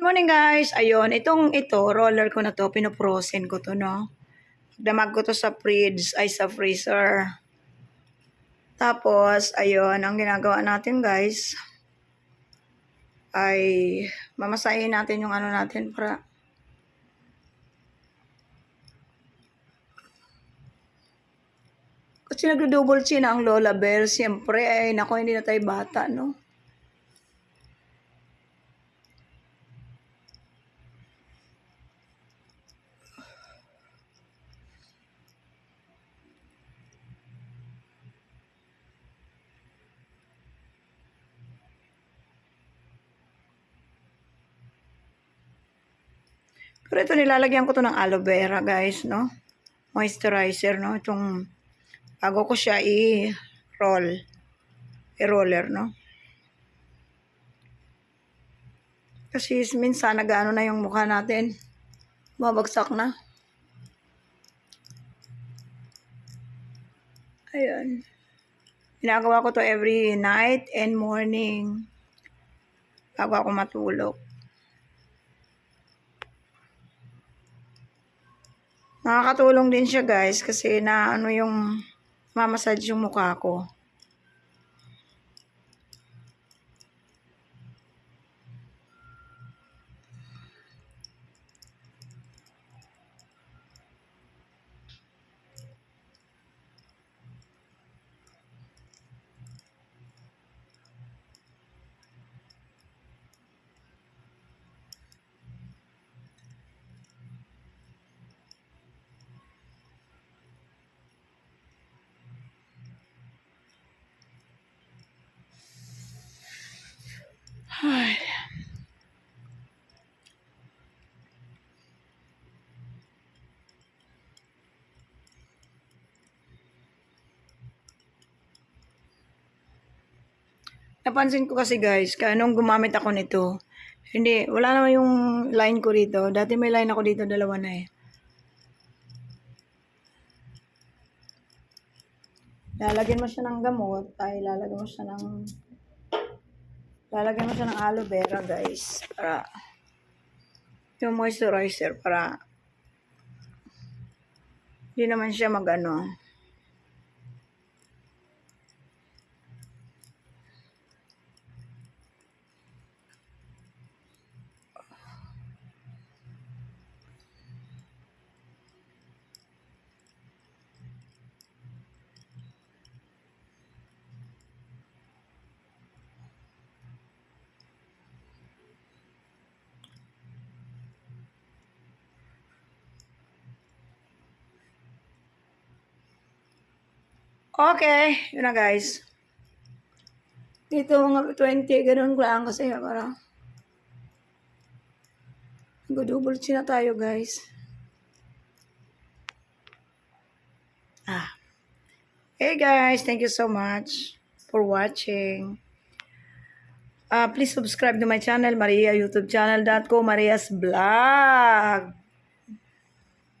Good morning guys. Ayun, itong ito, roller ko na to, pinoprosen ko to, no? Damag ko to sa fridge, ay sa freezer. Tapos, ayun, ang ginagawa natin guys, ay mamasahin natin yung ano natin para Kasi nagdo-double chin ang Lola Bell. Siyempre, ay nako, hindi na tayo bata, no? Pero ito nilalagyan ko to ng aloe vera, guys, no? Moisturizer, no? Itong bago ko siya i-roll. I-roller, no? Kasi minsan nag-ano na yung mukha natin. Mabagsak na. Ayan. Ginagawa ko to every night and morning. Bago ako matulog. Nakakatulong din siya guys kasi na ano yung mamasage yung mukha ko. Ay. Napansin ko kasi guys, kaya nung gumamit ako nito, hindi, wala naman yung line ko dito. Dati may line ako dito, dalawa na eh. Lalagyan mo siya ng gamot, ay lalagyan mo siya ng lalagyan mo siya ng aloe vera guys para yung moisturizer para hindi naman siya magano Okay, yun na guys. Dito mga 20, ganun ko lang kasi para Nag-double chin na tayo guys. Ah. Hey guys, thank you so much for watching. Uh, please subscribe to my channel, Maria YouTube channel.co, Maria's Vlog.